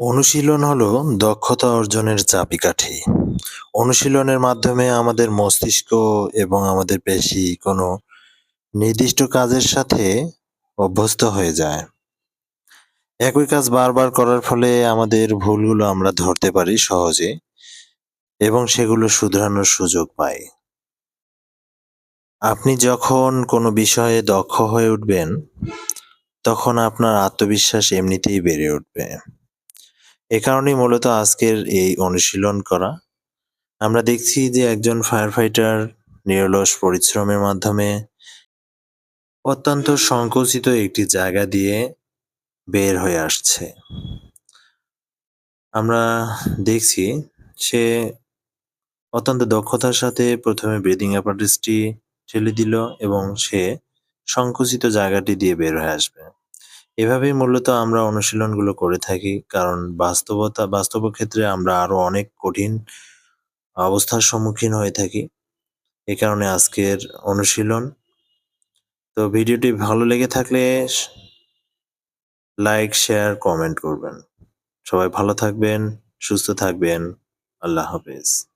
অনুশীলন হলো দক্ষতা অর্জনের চাবিকাঠি। অনুশীলনের মাধ্যমে আমাদের মস্তিষ্ক এবং আমাদের পেশি কোনো নির্দিষ্ট কাজের সাথে অভ্যস্ত হয়ে যায়। একই কাজ বারবার করার ফলে আমাদের ভুলগুলো আমরা ধরতে পারি সহজে এবং সেগুলো শুধরানোর সুযোগ পাই। আপনি যখন কোনো বিষয়ে দক্ষ হয়ে উঠবেন, তখন আপনার আত্মবিশ্বাস এমনিতেই বেড়ে উঠবে। এ কারণেই মূলত আজকের এই অনুশীলন করা। আমরা দেখছি যে একজন ফায়ার ফাইটার নিরলস পরিশ্রমের মাধ্যমে অত্যন্ত সংকুচিত একটি জায়গা দিয়ে বের হয়ে আসছে। আমরা দেখছি সে অত্যন্ত দক্ষতার সাথে প্রথমে ব্রিদিং অ্যাপারেটসটি ঠেলে দিল এবং সে সংকুচিত জায়গাটি দিয়ে বের হয়ে আসবে। এভাবেই মূলত আমরা অনুশীলনগুলো করে থাকি কারণ বাস্তবতা বাস্তব ক্ষেত্রে আমরা আরও অনেক কঠিন অবস্থার সম্মুখীন হয়ে থাকি। এ কারণে আজকের অনুশীলন। তো ভিডিওটি ভালো লেগে থাকলে লাইক, শেয়ার, কমেন্ট করবেন। সবাই ভালো থাকবেন, সুস্থ থাকবেন। আল্লাহ হাফেজ।